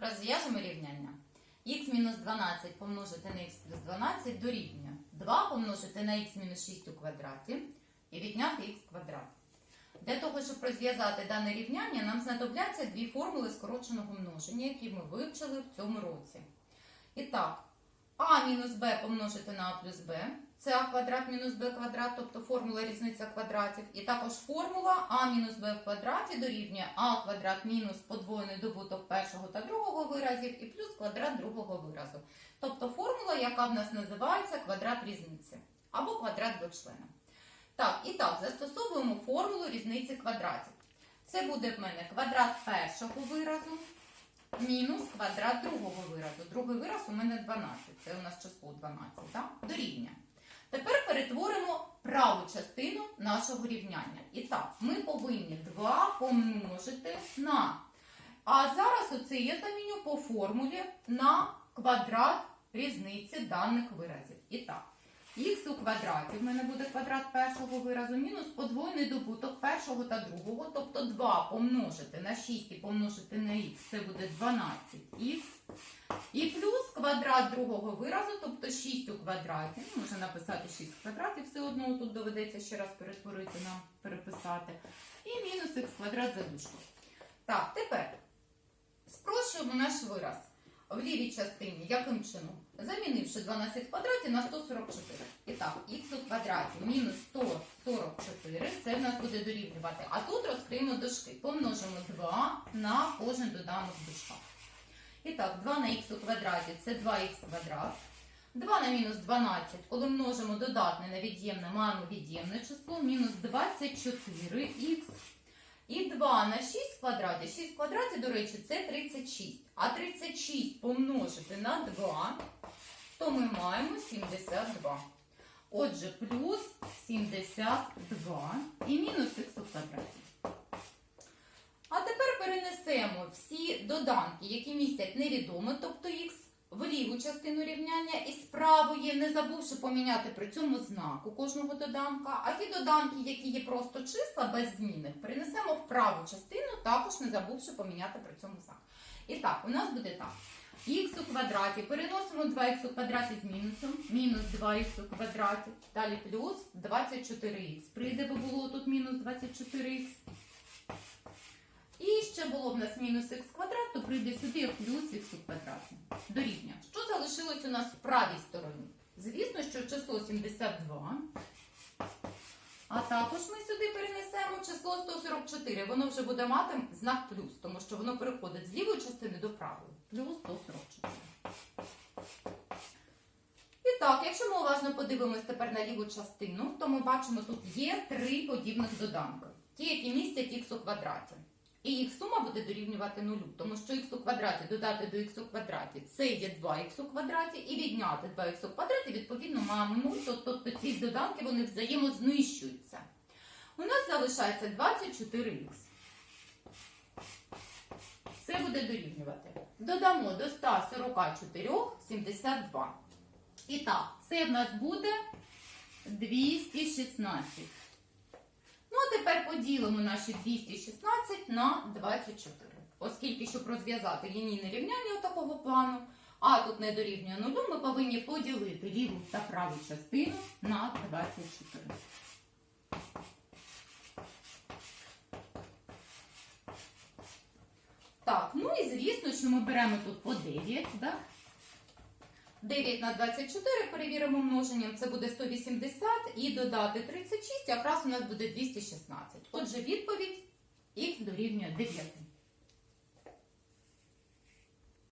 Розв'яжемо рівняння. х мінус 12 помножити на х плюс 12 дорівнює 2 помножити на х мінус 6 у квадраті і відняти х квадрат. Для того, щоб розв'язати дане рівняння, нам знадобляться дві формули скороченого множення, які ми вивчили в цьому році. І так, а мінус b помножити на а плюс b, це а квадрат мінус b квадрат, тобто формула різниця квадратів. І також формула а мінус b в квадраті дорівнює а квадрат мінус подвоєний добуток першого та виразів і плюс квадрат другого виразу. Тобто формула, яка в нас називається квадрат різниці або квадрат двочлена. Так, і так, застосовуємо формулу різниці квадратів. Це буде в мене квадрат першого виразу мінус квадрат другого виразу. Другий вираз у мене 12. Це у нас число 12, так? Дорівнює. Тепер перетворимо праву частину нашого рівняння. І так, ми повинні 2 помножити на. А зараз оце я заміню по формулі на квадрат різниці даних виразів. І так, х у квадраті в мене буде квадрат першого виразу мінус подвоєний добуток першого та другого, тобто 2 помножити на 6 і помножити на х, це буде 12х. І плюс квадрат другого виразу, тобто 6 у квадраті. Ну, можна написати 6 в квадраті, все одно тут доведеться ще раз перетворити нам, переписати. І мінус х квадрат за дужку. Так, тепер спрощуємо наш вираз в лівій частині. Яким чином? Замінивши 12 в квадраті на 144. І так, х у квадраті мінус 144, це в нас буде дорівнювати. А тут розкриємо дужки. Помножимо 2 на кожен доданок дужках. І так, 2 на х у квадраті це 2х квадрат. 2 на мінус 12, коли множимо додатне на від'ємне, маємо від'ємне число, мінус 24х. І 2 на 6 в квадраті. 6 в квадраті, до речі, це 36. А 36 помножити на 2, то ми маємо 72. Отже, плюс 72 і мінус х у квадраті. А тепер перенесемо всі доданки, які містять невідоме, тобто х, в ліву частину рівняння і з правої, не забувши поміняти при цьому знак у кожного доданка. А ті доданки, які є просто числа без змінних, перенесемо в праву частину, також не забувши поміняти при цьому знак. І так, у нас буде так. х у квадраті переносимо 2х у квадраті з мінусом, мінус 2х у квадраті, далі плюс 24х. Прийде, бо було тут мінус 24х. І ще було в нас мінус х квадрат, то прийде сюди плюс х у квадраті. Дорівнює. Що залишилось у нас в правій стороні? Звісно, що число 72. А також ми сюди перенесемо число 144. Воно вже буде мати знак плюс, тому що воно переходить з лівої частини до правої. Плюс 144. І так, якщо ми уважно подивимось тепер на ліву частину, то ми бачимо, тут є три подібних доданки. Ті, які містять х у квадраті. І їх сума буде дорівнювати нулю, тому що х у квадраті додати до х у квадраті це є 2х у квадраті, і відняти 2х у квадраті, відповідно, маємо 0, тобто ці доданки вони взаємознищуються. У нас залишається 24х. Це буде дорівнювати. Додамо до 144 72. І так, це в нас буде 216. Тепер поділимо наші 216 на 24. Оскільки, щоб розв'язати лінійне рівняння такого плану, а тут не дорівнює нулю, ми повинні поділити ліву та праву частину на 24. Так, ну і звісно, що ми беремо тут по 9, так? 9 на 24 перевіримо множенням, це буде 180 і додати 36, якраз у нас буде 216. Отже, відповідь х дорівнює 9.